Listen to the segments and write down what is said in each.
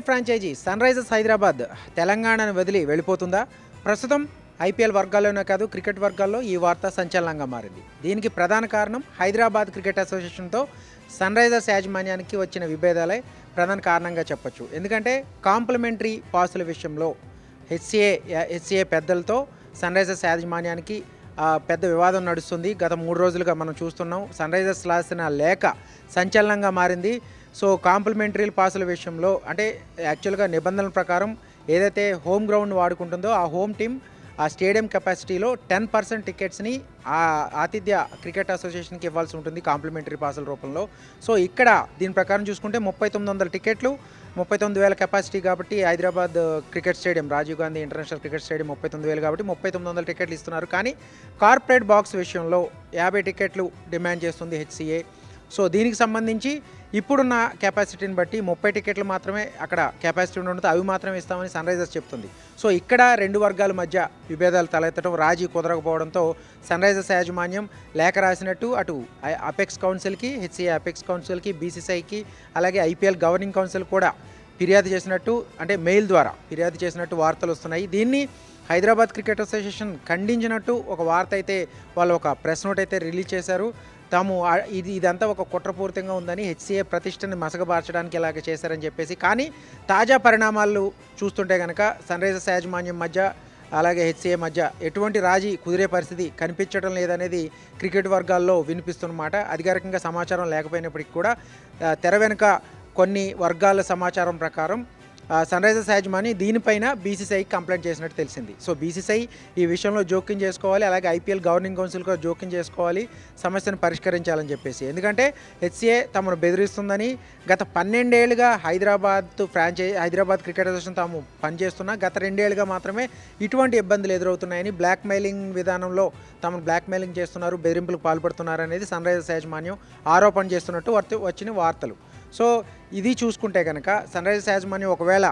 IPL franchise Sunrisers Hyderabad తెలంగాణను వదిలి వెళ్ళిపోతుందా? ప్రస్తుతం ఐపీఎల్ వర్గాల్లోనే కాదు క్రికెట్ వర్గాల్లో ఈ వార్త సంచలనంగా మారింది. దీనికి ప్రధాన కారణం హైదరాబాద్ క్రికెట్ అసోసియేషన్తో సన్ రైజర్స్ యాజమాన్యానికి వచ్చిన విభేదాలే ప్రధాన కారణంగా చెప్పొచ్చు. ఎందుకంటే కాంప్లిమెంటరీ పాసుల విషయంలో హెచ్సిఏ హెచ్సిఏ పెద్దలతో సన్ రైజర్స్ యాజమాన్యానికి పెద్ద వివాదం నడుస్తుంది. గత మూడు రోజులుగా మనం చూస్తున్నాం. సన్ రైజర్స్ రాసిన లేఖ సంచలనంగా మారింది. సో కాంప్లిమెంటరీ పాసుల విషయంలో అంటే యాక్చువల్గా నిబంధనల ప్రకారం ఏదైతే హోమ్ గ్రౌండ్ వాడుకుంటుందో ఆ హోమ్ టీం ఆ స్టేడియం కెపాసిటీలో టెన్ పర్సెంట్ టికెట్స్ని ఆ ఆతిథ్య క్రికెట్ అసోసియేషన్కి ఇవ్వాల్సి ఉంటుంది కాంప్లిమెంటరీ పాసుల రూపంలో. సో ఇక్కడ దీని ప్రకారం చూసుకుంటే ముప్పై తొమ్మిది వందల టికెట్లు ముప్పై తొమ్మిది వేల కెపాసిటీ కాబట్టి Hyderabad cricket stadium Rajiv Gandhi international cricket stadium ముప్పై తొమ్మిది వేలు కాబట్టి ముప్పై తొమ్మిది వందల టికెట్లు ఇస్తున్నారు. కానీ కార్పొరేట్ బాక్స్ విషయంలో యాభై టికెట్లు డిమాండ్ చేస్తుంది హెచ్సిఏ. సో దీనికి సంబంధించి ఇప్పుడున్న కెపాసిటీని బట్టి ముప్పై టికెట్లు మాత్రమే అక్కడ కెపాసిటీ ఉండడంతో అవి మాత్రమే ఇస్తామని సన్ రైజర్స్ చెప్తుంది. సో ఇక్కడ రెండు వర్గాల మధ్య విభేదాలు తలెత్తడం రాజీ కుదరకపోవడంతో సన్ రైజర్స్ యాజమాన్యం లేఖ రాసినట్టు అటు అపెక్స్ కౌన్సిల్కి హెచ్సిఏ అపెక్స్ కౌన్సిల్కి బీసీసీఐకి అలాగే ఐపీఎల్ గవర్నింగ్ కౌన్సిల్ కూడా ఫిర్యాదు చేసినట్టు అంటే మెయిల్ ద్వారా ఫిర్యాదు చేసినట్టు వార్తలు వస్తున్నాయి. దీన్ని హైదరాబాద్ క్రికెట్ అసోసియేషన్ ఖండించినట్టు ఒక వార్త అయితే వాళ్ళు ఒక ప్రెస్ నోట్ అయితే రిలీజ్ చేశారు. తాము ఇది ఇదంతా ఒక కుట్రపూరితంగా ఉందని హెచ్సిఏ ప్రతిష్టని మసకబార్చడానికి ఇలాగ చేశారని చెప్పేసి. కానీ తాజా పరిణామాలు చూస్తుంటే కనుక సన్ రైజర్స్ యాజమాన్యం మధ్య అలాగే హెచ్సిఏ మధ్య ఎటువంటి రాజీ కుదిరే పరిస్థితి కనిపించడం లేదనేది క్రికెట్ వర్గాల్లో వినిపిస్తున్నమాట. అధికారికంగా సమాచారం లేకపోయినప్పటికీ కూడా తెర వెనుక కొన్ని వర్గాల సమాచారం ప్రకారం సన్ రైజర్స్ యాజమాని దీనిపైన బీసీసీఐ కంప్లైంట్ చేసినట్టు తెలిసింది. సో బీసీసీఐ ఈ విషయంలో జోక్యం చేసుకోవాలి అలాగే ఐపీఎల్ గవర్నింగ్ కౌన్సిల్ కూడా జోక్యం చేసుకోవాలి సమస్యను పరిష్కరించాలని చెప్పేసి. ఎందుకంటే హెచ్సిఏ తమను బెదిరిస్తుందని గత పన్నెండేళ్ళుగా Hyderabad franchise Hyderabad cricket association తాము పనిచేస్తున్నా గత రెండేళ్ళుగా మాత్రమే ఇటువంటి ఇబ్బందులు ఎదురవుతున్నాయని బ్లాక్ మెయిలింగ్ విధానంలో తమను బ్లాక్ మెయిలింగ్ చేస్తున్నారు బెదిరింపులకు పాల్పడుతున్నారు అనేది సన్ రైజర్స్ యాజమాన్యం ఆరోపణ చేస్తున్నట్టు వచ్చిన వార్తలు. సో ఇది చూసుకుంటే కనుక సన్ రైజర్స్ యాజమాన్యం ఒకవేళ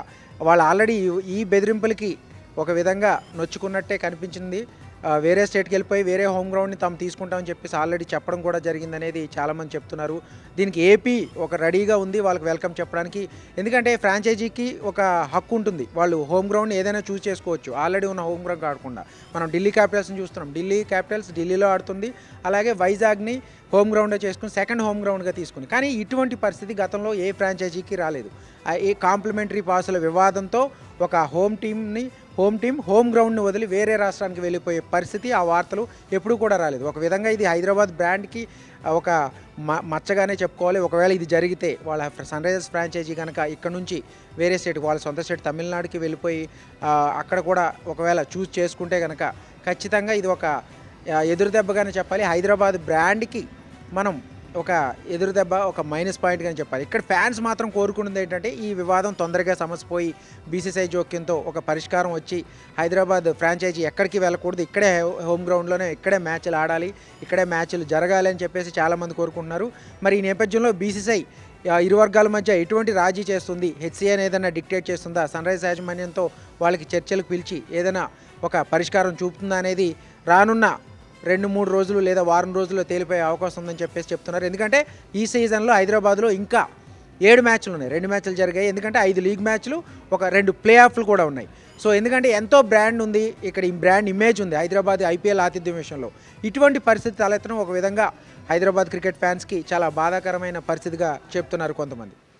వాళ్ళు ఆల్రెడీ ఈ బెదిరింపులకి ఒక విధంగా నొచ్చుకున్నట్టే కనిపించింది. వేరే స్టేట్కి వెళ్ళిపోయి వేరే హోమ్ గ్రౌండ్ని తాము తీసుకుంటామని చెప్పేసి ఆల్రెడీ చెప్పడం కూడా జరిగిందనేది చాలామంది చెప్తున్నారు. దీనికి ఏపీ ఒక రెడీగా ఉంది వాళ్ళకి వెల్కమ్ చెప్పడానికి. ఎందుకంటే ఫ్రాంచైజీకి ఒక హక్కు ఉంటుంది. వాళ్ళు హోమ్ గ్రౌండ్ ఏదైనా చూస్ చేసుకోవచ్చు. ఆల్రెడీ ఉన్న హోమ్ గ్రౌండ్ ఆడకుండా మనం ఢిల్లీ క్యాపిటల్స్ని చూస్తున్నాం. ఢిల్లీ క్యాపిటల్స్ ఢిల్లీలో ఆడుతుంది. అలాగే వైజాగ్ని హోమ్ గ్రౌండే చేసుకుని సెకండ్ హోమ్ గ్రౌండ్గా తీసుకుని కానీ ఇటువంటి పరిస్థితి గతంలో ఏ ఫ్రాంచైజీకి రాలేదు. ఏ కాంప్లిమెంటరీ పాసుల వివాదంతో ఒక హోమ్ టీంని హోమ్ టీం హోమ్ గ్రౌండ్ని వదిలి వేరే రాష్ట్రానికి వెళ్ళిపోయే పరిస్థితి ఆ వార్తలు ఎప్పుడూ కూడా రాలేదు. ఒక విధంగా ఇది హైదరాబాద్ బ్రాండ్కి ఒక మ మచ్చగానే చెప్పుకోవాలి. ఒకవేళ ఇది జరిగితే వాళ్ళ సన్ రైజర్స్ ఫ్రాంచైజీ కనుక ఇక్కడ నుంచి వేరే స్టేట్ వాళ్ళ సొంత స్టేట్ తమిళనాడుకి వెళ్ళిపోయి అక్కడ కూడా ఒకవేళ చూస్ చేసుకుంటే కనుక ఖచ్చితంగా ఇది ఒక ఎదురుదెబ్బగానే చెప్పాలి. హైదరాబాద్ బ్రాండ్కి మనం ఒక ఎదురు దెబ్బ ఒక మైనస్ పాయింట్ అని చెప్పాలి. ఇక్కడ ఫ్యాన్స్ మాత్రం కోరుకున్నది ఏంటంటే ఈ వివాదం తొందరగా సమసిపోయి బీసీసీఐ జోక్యంతో ఒక పరిష్కారం వచ్చి హైదరాబాద్ ఫ్రాంచైజీ ఎక్కడికి వెళ్ళకూడదు. ఇక్కడే హోమ్ గ్రౌండ్లోనే ఇక్కడే మ్యాచ్లు ఆడాలి ఇక్కడే మ్యాచ్లు జరగాలి అని చెప్పేసి చాలామంది కోరుకుంటున్నారు. మరి ఈ నేపథ్యంలో బీసీసీఐ ఇరు వర్గాల మధ్య ఎటువంటి రాజీ చేస్తుంది? హెచ్సిఐని ఏదైనా డిక్టేట్ చేస్తుందా? సన్ రైజ్ యాజమాన్యంతో వాళ్ళకి చర్చలకు పిలిచి ఏదైనా ఒక పరిష్కారం చూపుతుందా అనేది రానున్న రెండు మూడు రోజులు లేదా వారం రోజుల్లో తేలిపోయే అవకాశం ఉందని చెప్పేసి చెప్తున్నారు. ఎందుకంటే ఈ సీజన్లో హైదరాబాద్లో ఇంకా ఏడు మ్యాచ్లు ఉన్నాయి. రెండు మ్యాచ్లు జరిగాయి. ఎందుకంటే ఐదు లీగ్ మ్యాచ్లు ఒక రెండు ప్లే ఆఫ్లు కూడా ఉన్నాయి. సో ఎందుకంటే ఎంతో బ్రాండ్ ఉంది. ఇక్కడ ఈ బ్రాండ్ ఇమేజ్ ఉంది హైదరాబాద్ ఐపీఎల్ ఆతిథ్యం విషయంలో. ఇటువంటి పరిస్థితి తలెత్తడం ఒక విధంగా హైదరాబాద్ క్రికెట్ ఫ్యాన్స్కి చాలా బాధాకరమైన పరిస్థితిగా చెప్తున్నారు కొంతమంది.